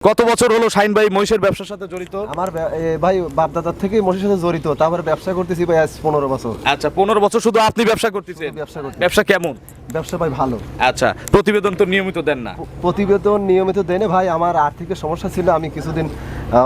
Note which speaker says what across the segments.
Speaker 1: কত বছর হলো শাইন ভাই মহিষের ব্যবসার সাথে জড়িত?
Speaker 2: আমার ব্যা- এ, ভাই বাপদাদার থেকে মসির সাথে জড়িত তারপরে ব্যবসা করতেছি ভাই আজ পনেরো বছর।
Speaker 1: আচ্ছা পনেরো বছর শুধু আপনি ব্যবসা করতেছেন?
Speaker 2: ব্যবসা করতেছি।
Speaker 1: ব্যবসা কেমন?
Speaker 2: ব্যবসা ভাই ভালো।
Speaker 1: আচ্ছা প্রতিবেদন তো নিয়মিত দেন না?
Speaker 2: প- প্রতিবেদন নিয়মিত দেনে ভাই আমার আর্থিক সমস্যা ছিল আমি কিছুদিন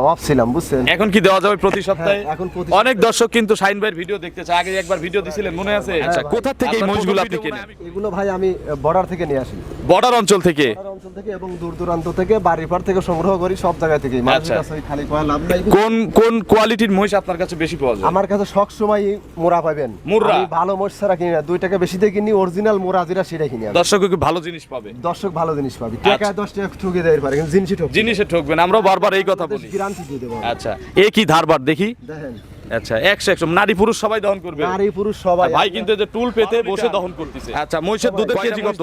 Speaker 2: অফ ছিলাম বুঝছেন?
Speaker 1: এখন কি দেওয়া যাবে প্রতি সপ্তাহে?
Speaker 2: হ্যাঁ, এখন প্রতি
Speaker 1: অনেক দর্শক কিন্তু শাইন ভাইয়ের ভিডিও দেখতে চায়। আগে একবার ভিডিও দিছিলেন মনে আছে? আচ্ছা কোথা থেকে এই মহিষগুলো আপনি কেনেন?
Speaker 2: এগুলো ভাই আমি বর্ডার থেকে নিয়ে আসি।
Speaker 1: বর্ডার অঞ্চল থেকে?
Speaker 2: অঞ্চল থেকে এবং দূর দূরান্ত থেকে বাড়ির পার থেকে সংগ্রহ করি সব জায়গা থেকে
Speaker 1: আচ্ছা।
Speaker 2: খালি কয়া লাভ নাই।
Speaker 1: কোন কোন কোয়ালিটির মহিষ আপনার কাছে বেশি পাওয়া যায়?
Speaker 2: আমার কাছে সব সময় মোরা পাবেন? আমি ভালো মহিষ ছাড়া কিনি না। দুই টাকা বেশি দিয়ে কিনি অরিজিনাল মোরা যেটা সেটা কিনি
Speaker 1: দর্শক কি ভালো জিনিস পাবে।
Speaker 2: দর্শক ভালো জিনিস পাবে। টাকা দশ টাকা ঠুকে দেয় পারে কিন্তু জিনিসই ঠক
Speaker 1: জিনিসে ঠকবেন আমরাও বারবার এই কথা বলি।
Speaker 2: গ্যারান্টি দিয়ে দেবো
Speaker 1: আচ্ছা। এ কি ধারবার? দেখি।
Speaker 2: দেখেন।
Speaker 1: আচ্ছা একশো একশো নারী পুরুষ সবাই দহন করবে?
Speaker 2: নারী পুরুষ সবাই
Speaker 1: ভাই কিন্তু যে টুল পেতে বসে দহন করতেছে। আচ্ছা মহিষের দুধের কেজি কত?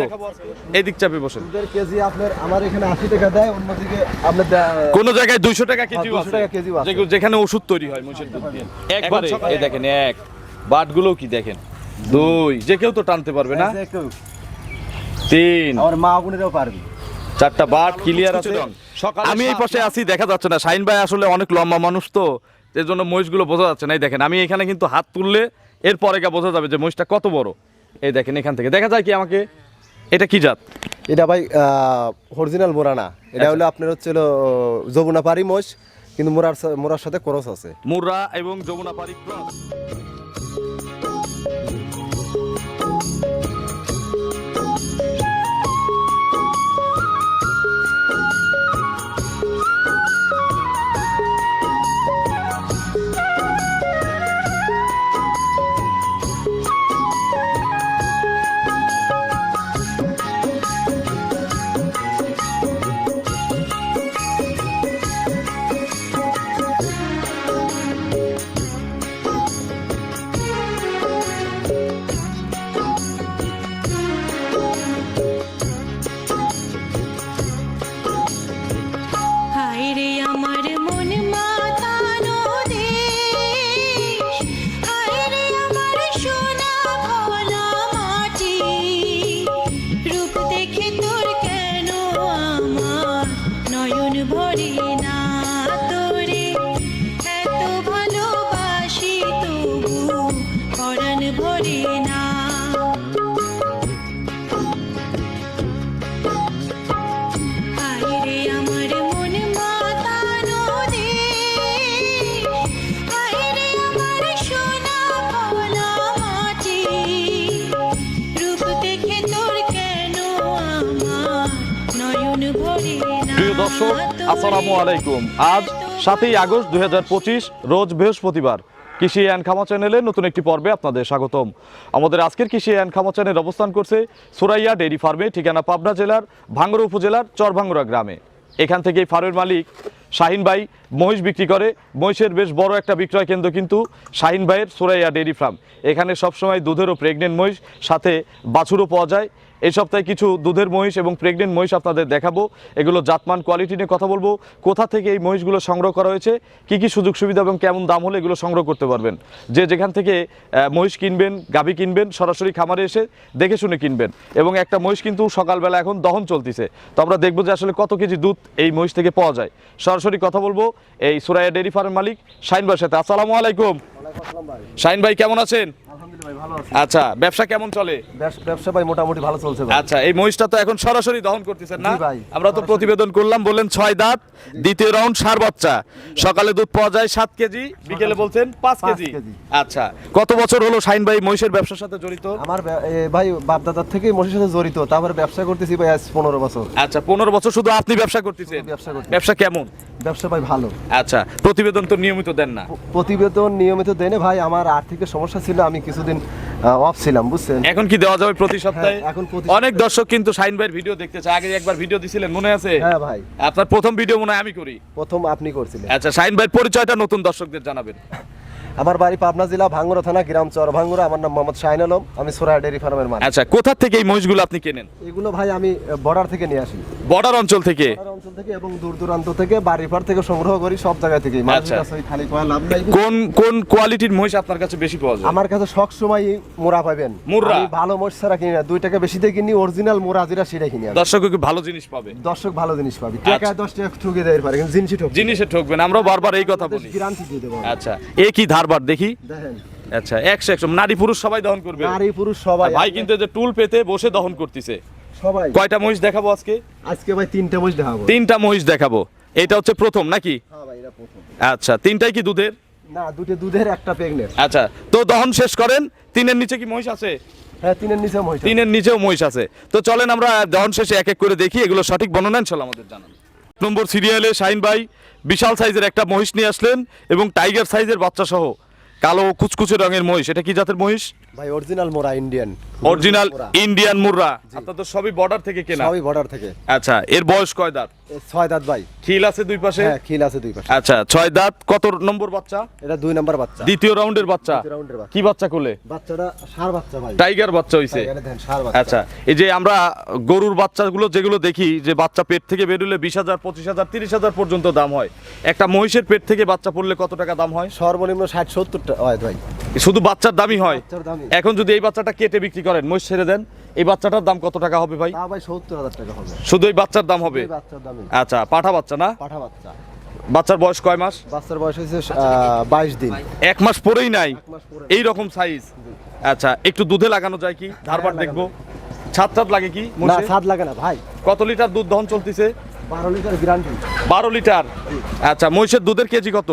Speaker 1: এই দিক চাপে বসেন।
Speaker 2: দুধের কেজি আপনার আমার এখানে আশি টাকা দেয় অন্যদিকে আপনার
Speaker 1: কোন জায়গায় দুইশো টাকা কেজি
Speaker 2: হ্যাঁ, 200 টাকা কেজিও আছে।
Speaker 1: যেখানে ওষুধ তৈরি হয় মহিষের দুধ দিয়ে। একবারে এই দেখেন এক। বাটগুলো কি দেখেন? দুই। যে কেউ তো টানতে পারবে না? তিন।
Speaker 2: আমার মা বোনেরাও পারবে।
Speaker 1: চারটা বাট ক্লিয়ার আছে? আমি এই পাশে আছি দেখা যাচ্ছে না। শাইন ভাই আসলে অনেক লম্বা মানুষ তো। এর জন্য মহিষগুলো বোঝা যাচ্ছে না। এই দেখেন আমি এখানে কিন্তু হাত তুললে এরপরে গা বোঝা যাবে যে মহিষটা কত বড়। এই দেখেন এখান থেকে। দেখা যায় কি আমাকে এটা কি জাত?
Speaker 2: এটা ভাই অরিজিনাল মোরানা। এটা হলো আপনার হচ্ছে যমুনা পারি মোষ কিন্তু মোরার মোরার সাথে ক্রস আছে।
Speaker 1: মুরা এবং যমুনা পারি ক্রস।
Speaker 3: হায়
Speaker 1: দর্শক, আসসালামু আলাইকুম। আজ সাতই আগস্ট দুই রোজ বৃহস্পতিবার। কৃষি অ্যান্ড খামা চ্যানেলে নতুন একটি পর্বে আপনাদের স্বাগতম। আমাদের আজকের কৃষি অ্যান্ড খামা চ্যানেল অবস্থান করছে সুরাইয়া ডেইরি ফার্মে, ঠিকানা পাবনা জেলার ভাঙ্গুরা উপজেলার চরভাঙ্গুরা গ্রামে। এখান থেকে এই ফার্মের মালিক শাহিন ভাই মহিষ বিক্রি করে। মহিষের বেশ বড় একটা বিক্রয় কেন্দ্র কিন্তু শাহিন ভাইয়ের সুরাইয়া ডেইরি ফার্ম। এখানে সবসময় দুধেরও প্রেগনেন্ট মহিষ, সাথে বাছুরও পাওয়া যায়। এই সপ্তাহে কিছু দুধের মহিষ এবং প্রেগনেন্ট মহিষ আপনাদের দেখাবো। এগুলো জাতমান কোয়ালিটি নিয়ে কথা বলব। কোথা থেকে এই মহিষগুলো সংগ্রহ করা হয়েছে? কি কি সুযোগ সুবিধা এবং কেমন দাম হলে এগুলো সংগ্রহ করতে পারবেন? যে যেখান থেকে মহিষ কিনবেন, গাভী কিনবেন, সরাসরি খামারে এসে দেখে শুনে কিনবেন। এবং একটা মহিষ কিন্তু সকালবেলা এখন দহন চলতেছে। তো আমরা দেখব যে আসলে কত কেজি দুধ এই মহিষ থেকে পাওয়া যায়। সরাসরি কথা বলব। এই সুরাইয়া ডেরি ফার্মের মালিক শাইন ভাইয়ের সাথে। আসসালামু আলাইকুম। শাইন ভাই, কেমন আছেন? আচ্ছা ব্যবসা কেমন চলে?
Speaker 2: ব্যবসা ভাই মোটামুটি ভালো চলছে
Speaker 1: আচ্ছা এই মহিষটা তো এখন সরাসরি দহন করতেছেন না? আমরা তো প্রতিবেদন করলাম বললেন ছয় দাঁত দ্বিতীয় রাউন্ড সার বাচ্চা। সকালে দুধ পাওয়া যায় সাত কেজি বিকেলে বলছেন পাঁচ কেজি। আচ্ছা কত বছর হলো শাইন ভাই মহিষের ব্যবসার সাথে জড়িত?
Speaker 2: আমার ভাই বাপদাদার থেকে মসির সাথে জড়িত তারপরে ব্যবসা করতেছি ভাই আজ পনেরো বছর।
Speaker 1: আচ্ছা পনেরো বছর শুধু আপনি ব্যবসা করতেছেন?
Speaker 2: ব্যবসা
Speaker 1: ব্যবসা কেমন?
Speaker 2: ব্যবসা ভাই ভালো।
Speaker 1: আচ্ছা প্রতিবেদন তো নিয়মিত দেন না?
Speaker 2: প্রতিবেদন নিয়মিত দেনে ভাই আমার আর্থিক সমস্যা ছিল আমি কিছুদিন অফ ছিলাম বুঝছেন?
Speaker 1: এখন কি দেওয়া যাবে প্রতি সপ্তাহে?
Speaker 2: হ্যাঁ, এখন
Speaker 1: অনেক দর্শক কিন্তু শাইন ভাইয়ের ভিডিও দেখতে চায়। আগে একবার ভিডিও দিছিলেন মনে আছে?
Speaker 2: হ্যাঁ ভাই।
Speaker 1: আপনার প্রথম ভিডিও মনে হয় আমি করি।
Speaker 2: প্রথম আপনি করছিলেন।
Speaker 1: আচ্ছা শাইন ভাইয়ের পরিচয়টা নতুন দর্শকদের জানাবেন।
Speaker 2: আমার বাড়ি পাবনা জেলা ভাঙ্গুরা থানা গ্রাম চর ভাঙ্গুরা আমার নাম মোহাম্মদ শাহিন আলম আমি সোরা ডেয়ারি ফার্মের মালিক।
Speaker 1: আচ্ছা কোথা থেকে এই মহিষগুলো আপনি কেনেন?
Speaker 2: এগুলো ভাই আমি বর্ডার থেকে নিয়ে আসি।
Speaker 1: বর্ডার অঞ্চল থেকে?
Speaker 2: অঞ্চল থেকে এবং দূর দূরান্ত থেকে বাড়ির পার থেকে সংগ্রহ করি সব জায়গা থেকে
Speaker 1: আচ্ছা।
Speaker 2: মানুষের কাছে ওই খালি কয়া লাভ নাই।
Speaker 1: কোন কোন কোয়ালিটির মহিষ আপনার কাছে বেশি পাওয়া যায়?
Speaker 2: আমার কাছে সব সময় মোরা পাবেন? ভালো মোষ ছাড়া কিনি না দুই টাকা বেশি দিয়ে কিনি অরিজিনাল মোরা যেটা সেটা কিনি
Speaker 1: দর্শক কি ভালো জিনিস পাবে।
Speaker 2: দর্শক ভালো জিনিস পাবি। টাকা দশ টাকা ঠুকে দেয় পারে কিন্তু জিনিসই ঠক
Speaker 1: জিনিসে ঠকবেন আমরাও বারবার এই কথা বলি।
Speaker 2: গ্যারান্টি দিয়ে দেবো
Speaker 1: আচ্ছা এ কি ধারবার দেখি?
Speaker 2: দেখেন।
Speaker 1: আচ্ছা একশো একশো নারী পুরুষ সবাই দহন করবে।
Speaker 2: নারী পুরুষ সবাই
Speaker 1: ভাই কিন্তু যে টুল পেতে বসে দহন করতেছে।
Speaker 2: সবাই।
Speaker 1: কয়টা মহিষ দেখাবো আজকে?
Speaker 2: আজকে ভাই তিনটে মোষ দেখাবো।
Speaker 1: তিনটা মহিষ দেখাবো। এটা হচ্ছে প্রথম নাকি?
Speaker 2: হ্যাঁ ভাই এটা প্রথম।
Speaker 1: আচ্ছা তিনটাই কি দুধের?
Speaker 2: না দুটো দুধের একটা প্রেগনেন্ট
Speaker 1: আচ্ছা তো দহন শেষ করেন। তিনের নিচে কি মহিষ আছে?
Speaker 2: হ্যাঁ তিনের নিচে মহিষ
Speaker 1: তিনের নিচেও মহিষ আছে। তো চলেন আমরা দহন শেষে এক এক করে দেখি। এগুলো সঠিক বর্ণনা ইনশাল্লাহ আমাদের জানান। নম্বর সিরিয়ালে শাহিন ভাই বিশাল সাইজের একটা মহিষ নিয়ে আসলেন এবং টাইগার সাইজের বাচ্চা সহ। কালো কুচকুচে রঙের মহিষ। এটা কি জাতের মহিষ?
Speaker 2: ভাই অরিজিনাল মোরা ইন্ডিয়ান
Speaker 1: অরিজিনাল ইন্ডিয়ান মুর্রা আপনার তো সবই বর্ডার থেকে কেনা?
Speaker 2: সবই বর্ডার থেকে।
Speaker 1: আচ্ছা এর বয়স কয় দাঁত?
Speaker 2: ছয় দাঁত ভাই।
Speaker 1: খিল আছে দুই পাশে?
Speaker 2: হ্যাঁ খিল আছে দুই পাশে।
Speaker 1: আচ্ছা ছয় দাঁত কত নম্বর বাচ্চা?
Speaker 2: এটা দুই নাম্বার বাচ্চা।
Speaker 1: দ্বিতীয় রাউন্ডের বাচ্চা।
Speaker 2: দ্বিতীয় রাউন্ডের বাচ্চা।
Speaker 1: কি বাচ্চা কোলে?
Speaker 2: বাচ্চাটা সার বাচ্চা ভাই।
Speaker 1: টাইগার বাচ্চা হইছে।
Speaker 2: এখানে দেখেন সার বাচ্চা।
Speaker 1: আচ্ছা এই যে আমরা গরুর বাচ্চাগুলো যেগুলো দেখি যে বাচ্চা পেট থেকে বেরোলে বিশ হাজার পঁচিশ হাজার তিরিশ হাজার পর্যন্ত দাম হয়। একটা মহিষের পেট থেকে বাচ্চা পড়লে কত টাকা দাম হয়?
Speaker 2: সর্বনিম্ন ষাট সত্তর টাকা হয় ভাই।
Speaker 1: শুধু বাচ্চার দামই হয়। এখন যদি এই বাচ্চাটা কেটে বিক্রি করেন মহিষ ছেড়ে দেন এই বাচ্চাটার দাম কত টাকা হবে ভাই?
Speaker 2: ভাই সত্তর হাজার টাকা হবে।
Speaker 1: শুধু এই বাচ্চার দাম হবে? আচ্ছা পাঠা বাচ্চা না?
Speaker 2: পাঠা বাচ্চা।
Speaker 1: বাচ্চার বয়স কয় মাস?
Speaker 2: বাচ্চার বয়স হয়েছে বাইশ দিন।
Speaker 1: এক মাস পরেই নাই? এই রকম সাইজ আচ্ছা একটু দুধে লাগানো যায় কি? ধারবার দেখব। ছাদ ছাদ লাগে কি
Speaker 2: না? স্বাদ লাগে না ভাই।
Speaker 1: কত লিটার দুধ দহন চলতেছে?
Speaker 2: বারো লিটার গ্যারান্টি
Speaker 1: বারো লিটার? আচ্ছা মহিষের দুধের কেজি কত?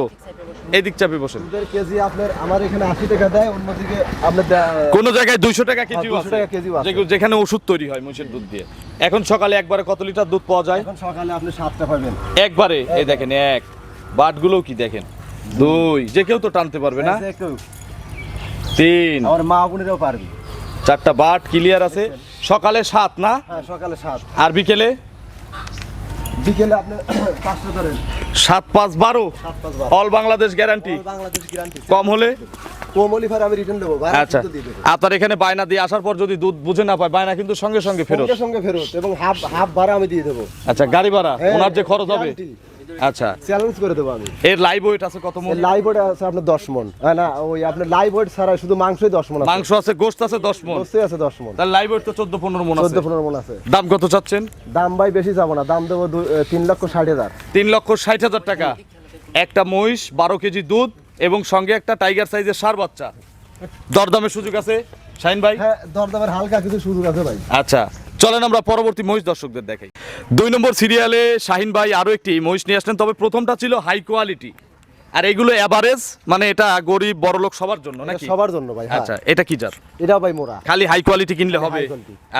Speaker 1: এদিক চাপে বসেন।
Speaker 2: কেজি আপনার আমার এখানে আশি টাকা দেয় অন্যদিকে আপনার
Speaker 1: কোন জায়গায় দুইশো টাকা কেজিও
Speaker 2: 200 টাকা কেজিও আছে।
Speaker 1: যেখানে ওষুধ তৈরি হয় মহিষের দুধ দিয়ে। এখন সকালে একবারে কত লিটার দুধ পাওয়া যায়?
Speaker 2: এখন সকালে আপনি সাতটা পাবেন।
Speaker 1: একবারে? এই দেখেন এক। বাটগুলো কি দেখেন? দুই। যে কেউ তো টানতে পারবে না? তিন।
Speaker 2: আমার মা বোনেরাও পারবে।
Speaker 1: চারটা বাট ক্লিয়ার আছে। সকালে সাত না?
Speaker 2: হ্যাঁ সকালে সাত।
Speaker 1: আর বিকেলে?
Speaker 2: বিকেলে আপনি পাঁচটা ধরেন। সাত পাঁচ বারো?
Speaker 1: All Bangladesh guarantee
Speaker 2: Bangladesh guarantee
Speaker 1: কম হলে?
Speaker 2: কম আমি রিটার্ন দেবো।
Speaker 1: আচ্ছা। আপনার এখানে বায়না দিয়ে আসার পর যদি দুধ বুঝে না পায় বায়না কিন্তু সঙ্গে সঙ্গে ফেরত।
Speaker 2: সঙ্গে ফেরত এবং হাফ হাফ ভাড়া আমি দিয়ে দেবো।
Speaker 1: আচ্ছা গাড়ি ভাড়া
Speaker 2: হ্যাঁ,
Speaker 1: ওনার যে খরচ হবে। আচ্ছা।
Speaker 2: চ্যালেঞ্জ করে দেবো আমি।
Speaker 1: এর লাইভ ওয়েট আছে কত মন?
Speaker 2: লাইভ ওয়েট আছে আপনার দশ মন। হ্যাঁ না ওই আপনার লাইভ ওয়েট ছাড়া শুধু মাংসই দশ মন আছে।
Speaker 1: মাংস আছে গোস্ত আছে দশ মন।
Speaker 2: বস্তুই আছে দশ মন।
Speaker 1: তার লাইভ ওয়েট তো চোদ্দ পনেরো মন আছে।
Speaker 2: চোদ্দ পনেরো মন আছে।
Speaker 1: দাম কত চাচ্ছেন?
Speaker 2: দাম ভাই বেশি যাব না দাম দেবো তিন লক্ষ ষাট হাজার।
Speaker 1: তিন লক্ষ ষাট হাজার টাকা। একটা মহিষ বারো কেজি দুধ এবং সঙ্গে একটা টাইগার সাইজের সার বাচ্চা। দরদামের সুযোগ আছে? শাইন ভাই?
Speaker 2: হ্যাঁ দরদামের হালকা কিছু সুযোগ আছে ভাই।
Speaker 1: আচ্ছা। চলেন আমরা পরবর্তী মহিষ দর্শকদের দেখাই। দুই নম্বর সিরিয়ালে শাহিন ভাই আরও একটি মহিষ নিয়ে আসলেন তবে প্রথমটা ছিল হাই কোয়ালিটি আর এগুলো এভারেজ মানে এটা গরিব বড়লোক সবার জন্য নাকি?
Speaker 2: সবার জন্য ভাই হ্যাঁ।
Speaker 1: আচ্ছা এটা কি জার
Speaker 2: এটা ভাই মোরা
Speaker 1: খালি হাই কোয়ালিটি কিনলে হবে?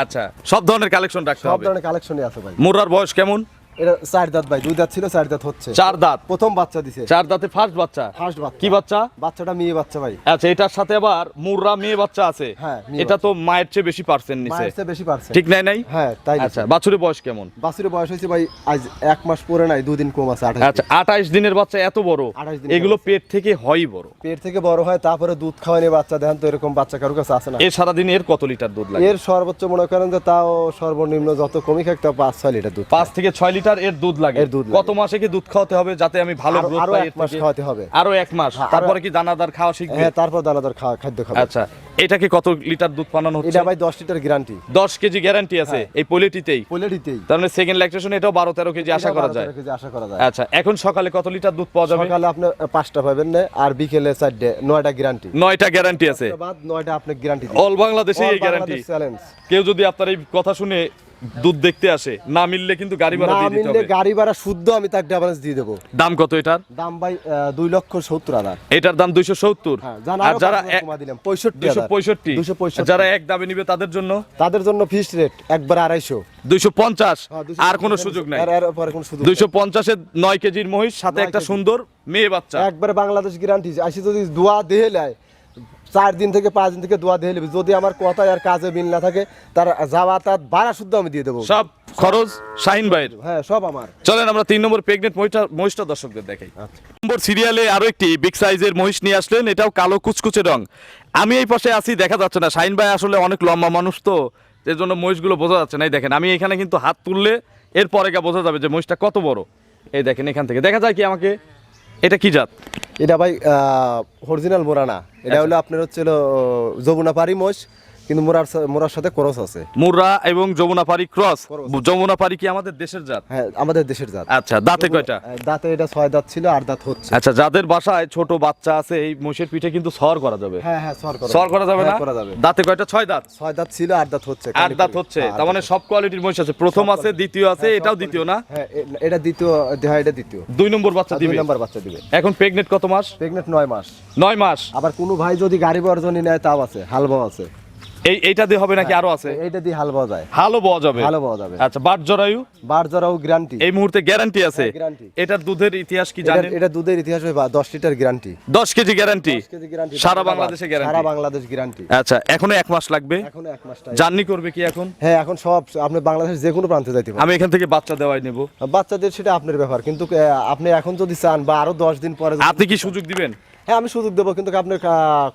Speaker 1: আচ্ছা সব ধরনের কালেকশন রাখতে হবে।
Speaker 2: সব ধরনের কালেকশনই আছে ভাই।
Speaker 1: মোরার বয়স কেমন?
Speaker 2: এটা চার দাঁত ভাই দুই দাঁত ছিল চার দাঁত হচ্ছে।
Speaker 1: চার দাঁত।
Speaker 2: প্রথম বাচ্চা দিছে।
Speaker 1: চার দাঁতে ফার্স্ট বাচ্চা।
Speaker 2: ফার্স্ট বাচ্চা।
Speaker 1: কি বাচ্চা?
Speaker 2: বাচ্চাটা মেয়ে বাচ্চা ভাই।
Speaker 1: আচ্ছা এটার সাথে আবার মুররা মেয়ে বাচ্চা আছে।
Speaker 2: হ্যাঁ,
Speaker 1: এটা তো মায়ের চেয়ে বেশি পার্সেন্ট নিছে।
Speaker 2: মায়ের চেয়ে বেশি পারছে
Speaker 1: ঠিক নাই নাই?
Speaker 2: হ্যাঁ তাই
Speaker 1: আচ্ছা বাছুরের বয়স কেমন?
Speaker 2: বাছুরের বয়স হয়েছে ভাই আজ এক মাস পরে নাই দুদিন কম আছে আঠাশ
Speaker 1: আচ্ছা আঠাইশ দিনের বাচ্চা এত বড়?
Speaker 2: 28 দিনের
Speaker 1: এগুলো পেট থেকে হয় বড়?
Speaker 2: পেট থেকে বড় হয় তারপরে দুধ খাওয়ানি বাচ্চা দেন তো এরকম বাচ্চা কারোর কাছে আসে না।
Speaker 1: এর সারাদিন এর কত লিটার দুধ লাগে?
Speaker 2: এর সর্বোচ্চ মনে করেন যে তাও সর্বনিম্ন যত কমই খাক তাও পাঁচ ছয় লিটার দুধ
Speaker 1: পাঁচ থেকে ছয় লিটার এর দুধ লাগে।
Speaker 2: এর দুধ লাগে।
Speaker 1: কত মাসে কি দুধ খাওয়াতে হবে যাতে আমি ভালো গ্রোথ পাই
Speaker 2: এক মাস খাওয়াতে হবে।
Speaker 1: আরও এক মাস।
Speaker 2: হ্যাঁ,
Speaker 1: তারপরে কি দানাদার খাওয়া শিখবে?
Speaker 2: হ্যাঁ তারপর দানাদার খা- খাদ্য খাবে।
Speaker 1: আচ্ছা এটাকে কত লিটার দুধ পানানো হচ্ছে?
Speaker 2: এটা ভাই দশ লিটার গ্যারান্টি
Speaker 1: দশ কেজি গ্যারান্টি আছে এই পোলেটিতেই।
Speaker 2: পোলেটিতেই।
Speaker 1: তার মানে সেকেন্ড ল্যাকটেশন এটাও বারো তেরো কেজি আশা করা যায়।
Speaker 2: আশা করা যায়।
Speaker 1: আচ্ছা এখন সকালে কত লিটার দুধ পাওয়া যাবে?
Speaker 2: সকালে আপনি পাঁচটা পাবেন না আর বিকেলে চারটে নয়টা গ্যারান্টি
Speaker 1: নয়টা গ্যারান্টি আছে।
Speaker 2: বাদ নয়টা আপনি গ্যারান্টি
Speaker 1: অল বাংলাদেশে এই গ্যারান্টি কেউ যদি আপনার এই কথা শুনে দুধ দেখতে আসে। না মিললে কিন্তু গাড়ি ভাড়া
Speaker 2: না
Speaker 1: দিয়ে দিতে
Speaker 2: মিললে
Speaker 1: হবে।
Speaker 2: গাড়ি ভাড়া শুদ্ধ আমি তাকে অ্যাভারেজ দিয়ে দেবো।
Speaker 1: দাম কত এটার?
Speaker 2: দাম ভাই আহ, দুই লক্ষ সত্তর হাজার।
Speaker 1: এটার দাম দুইশো সত্তর।
Speaker 2: হ্যাঁ জান
Speaker 1: আর
Speaker 2: আরও
Speaker 1: যারা
Speaker 2: পাঁচ হাজার কমা দিলাম পঁয়ষট্টি
Speaker 1: দুইশো পঁয়ষট্টি।
Speaker 2: দুশো পঁয়ষট্টি।
Speaker 1: যারা এক দামে নিবে তাদের জন্য?
Speaker 2: তাদের জন্য ফিক্সড রেট একবার আড়াইশো।
Speaker 1: দুইশো পঞ্চাশ।
Speaker 2: হ্যাঁ, 250
Speaker 1: আর কোনো সুযোগ নাই।
Speaker 2: আর- আর পরে কোনো সুযোগ
Speaker 1: দুইশো পঞ্চাশের নয় কেজির মহিষ সাথে
Speaker 2: নয়
Speaker 1: একটা
Speaker 2: কেজি।
Speaker 1: সুন্দর মেয়ে বাচ্চা।
Speaker 2: একবারে বাংলাদেশ গ্যারান্টি আসি যদি দোয়া দেহে লাই চার দিন থেকে পাঁচ দিন থেকে দোয়া দিয়ে নেবে। যদি আমার কথায় আর কাজে মিল না থাকে তার যাওয়া তার ভাড়া শুদ্ধ আমি দিয়ে দেবো।
Speaker 1: সব খরচ শাহিন ভাইয়ের।
Speaker 2: হ্যাঁ সব আমার।
Speaker 1: চলেন আমরা তিন নম্বর প্রেগনেন্ট মহিষটা মহিষটা দর্শকদের দেখাই।
Speaker 2: আচ্ছা।
Speaker 1: নম্বর সিরিয়ালে আরও একটি বিগ সাইজের মহিষ নিয়ে আসলেন এটাও কালো কুচকুচে রং। আমি এই পাশে আছি দেখা যাচ্ছে না। শাহিন ভাই আসলে অনেক লম্বা মানুষ তো এর জন্য মহিষগুলো বোঝা যাচ্ছে না। এই দেখেন আমি এখানে কিন্তু হাত তুললে এরপরে গা বোঝা যাবে যে মহিষটা কত বড়। এই দেখেন এখান থেকে। দেখা যায় কি আমাকে এটা কি জাত?
Speaker 2: এটা ভাই অরিজিনাল মোরানা এটা
Speaker 1: আচ্ছা।
Speaker 2: হলো আপনার হচ্ছে যমুনা পারি মোষ। কিন্তু মোরার মোরার সাথে করস আছে।
Speaker 1: মুর্রা এবং যমুনাপাড়ি ক্রস?
Speaker 2: Cross।
Speaker 1: যমুনাপাড়ি কি আমাদের দেশের জাত?
Speaker 2: হ্যাঁ আমাদের দেশের জাত।
Speaker 1: আচ্ছা দাঁতে কয়টা?
Speaker 2: দাঁতে এটা ছয় দাঁত ছিল আর দাঁত হচ্ছে।
Speaker 1: আচ্ছা যাদের বাসায় ছোট বাচ্চা আছে এই মহিষের পিঠে কিন্তু সর করা যাবে।
Speaker 2: হ্যাঁ হ্যাঁ সর করা
Speaker 1: সর করা যাবে না?
Speaker 2: হ্যাঁ, করা যাবে।
Speaker 1: দাঁতে কয়টা? ছয় দাঁত?
Speaker 2: ছয় দাঁত ছিল আর দাঁত হচ্ছে
Speaker 1: আট দাঁত হচ্ছে
Speaker 2: হ্যাঁ,
Speaker 1: তার মানে সব কোয়ালিটির মহিষ আছে। প্রথম আছে দ্বিতীয় আছে
Speaker 2: হ্যাঁ,
Speaker 1: এটাও দ্বিতীয় না?
Speaker 2: হ্যাঁ এটা দ্বিতীয় হ্যাঁ এটা দ্বিতীয়।
Speaker 1: দুই নম্বর বাচ্চা
Speaker 2: আর দুই
Speaker 1: দিবে?
Speaker 2: নাম্বার বাচ্চা দিবে।
Speaker 1: এখন প্রেগনেন্ট কত মাস?
Speaker 2: প্রেগনেন্ট নয় মাস।
Speaker 1: নয় মাস।
Speaker 2: আবার কোনো ভাই যদি গাড়ি বর্জনী নেয় তাও আছে হালবাও আছে।
Speaker 1: এই এইটা দিয়ে হবে নাকি আরও আছে?
Speaker 2: এইটা দিয়ে হাল পাওয়া যায়
Speaker 1: হালও পাওয়া যাবে?
Speaker 2: পাওয়া যাবে।
Speaker 1: আচ্ছা বাট জরায়ু?
Speaker 2: জরাও গ্যারান্টি
Speaker 1: এই মুহূর্তে গ্যারান্টি আছে।
Speaker 2: হ্যাঁ,
Speaker 1: এটার দুধের ইতিহাস কি জানেন?
Speaker 2: এটা দুধের ইতিহাস হয় দশ লিটার গ্যারান্টি
Speaker 1: দশ কেজি গ্যারান্টি সারা বাংলাদেশে
Speaker 2: সারা বাংলাদেশ গ্যারান্টি
Speaker 1: আচ্ছা এখনও এক মাস লাগবে?
Speaker 2: এখন এক মাস
Speaker 1: জার্নি করবে কি এখন?
Speaker 2: হ্যাঁ এখন সব আপনি বাংলাদেশ যে কোনো প্রান্তে যাইতে পারেন।
Speaker 1: আমি এখান থেকে বাচ্চা দেওয়াই নেব।
Speaker 2: বাচ্চাদের সেটা আপনার ব্যাপার কিন্তু আপনি এখন যদি চান বা আরও দশ দিন পরে
Speaker 1: আপনি কি সুযোগ দিবেন?
Speaker 2: হ্যাঁ আমি সুযোগ দেবো কিন্তু আপনার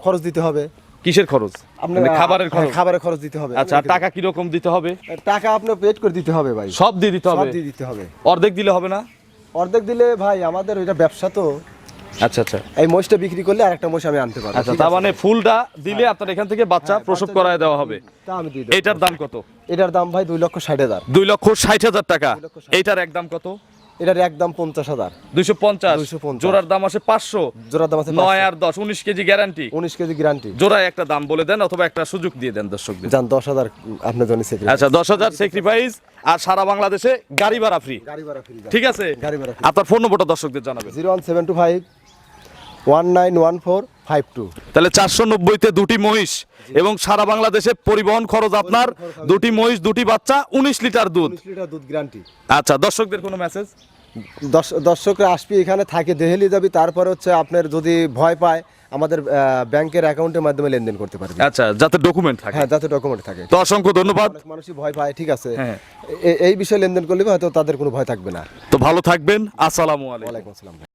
Speaker 2: খরচ দিতে হবে?
Speaker 1: কিসের খরচ? মানে খাবারের
Speaker 2: হ্যাঁ,
Speaker 1: খরচ?
Speaker 2: খাবারের খরচ দিতে হবে।
Speaker 1: আচ্ছা আর টাকা কীরকম দিতে হবে?
Speaker 2: টাকা আপনার পেড করে দিতে হবে ভাই।
Speaker 1: সব দিয়ে দিতে হবে?
Speaker 2: দিয়ে দিতে হবে।
Speaker 1: অর্ধেক দিলে হবে না?
Speaker 2: অর্ধেক দিলে ভাই আমাদের ওইটা ব্যবসা তো।
Speaker 1: আচ্ছা আচ্ছা।
Speaker 2: এই মোষটা বিক্রি করলে আরেকটা মোষ আমি আনতে পারব।
Speaker 1: আচ্ছা তার মানে ফুলটা দিলে আপনার এখান থেকে বাচ্চা
Speaker 2: হ্যাঁ,
Speaker 1: প্রসব করায় দেওয়া হবে। এইটার দাম কত?
Speaker 2: এটার দাম ভাই দুই লক্ষ ষাট হাজার।
Speaker 1: দুই লক্ষ ষাট হাজার টাকা।
Speaker 2: এটার।
Speaker 1: এইটার একদম কত?
Speaker 2: এটার একদম পঞ্চাশ হাজার।
Speaker 1: দুইশো পঞ্চাশ।
Speaker 2: 250
Speaker 1: জোড়ার দাম আছে পাঁচশো।
Speaker 2: জোড়ার দাম আছে
Speaker 1: নয় আর দশ উনিশ কেজি গ্যারান্টি
Speaker 2: উনিশ কেজি গ্যারান্টি
Speaker 1: জোড়ায় একটা দাম বলে দেন অথবা একটা সুযোগ দিয়ে দেন দর্শকদের
Speaker 2: যান দশ হাজার আপনার জন্য
Speaker 1: আচ্ছা দশ হাজার সেক্রিফাইস আর সারা বাংলাদেশে গাড়ি ভাড়া ফ্রি
Speaker 2: গাড়ি ভাড়া ফ্রি
Speaker 1: ঠিক আছে?
Speaker 2: গাড়ি ভাড়া
Speaker 1: আপনার ফোন নম্বরটা দর্শকদের জানাবেন।
Speaker 2: Zero one seven two five one nine one four five two
Speaker 1: তাহলে চারশো নব্বইতে দুটি মহিষ এবং সারা বাংলাদেশে পরিবহন খরচ আপনার দুটি মহিষ দুটি বাচ্চা উনিশ লিটার দুধ।
Speaker 2: লিটার দুধ গ্যারান্টি
Speaker 1: আচ্ছা দর্শকদের কোনো মেসেজ
Speaker 2: দর্শকরা আসবি এখানে থাকে দেহেলি যাবি তারপরে হচ্ছে আপনার যদি ভয় পায় আমাদের ব্যাংকের অ্যাকাউন্টের মাধ্যমে লেনদেন করতে পারবে।
Speaker 1: আচ্ছা যাতে ডকুমেন্ট থাকে।
Speaker 2: হ্যাঁ যাতে ডকুমেন্ট থাকে।
Speaker 1: তো অসংখ্য ধন্যবাদ।
Speaker 2: মানুষই ভয় পায় ঠিক আছে।
Speaker 1: হ্যাঁ।
Speaker 2: এই বিষয়ে লেনদেন করলে হয়তো তাদের কোনো ভয় থাকবে না।
Speaker 1: তো ভালো থাকবেন। আসসালামু আলাইকুম।
Speaker 2: আসসালাম।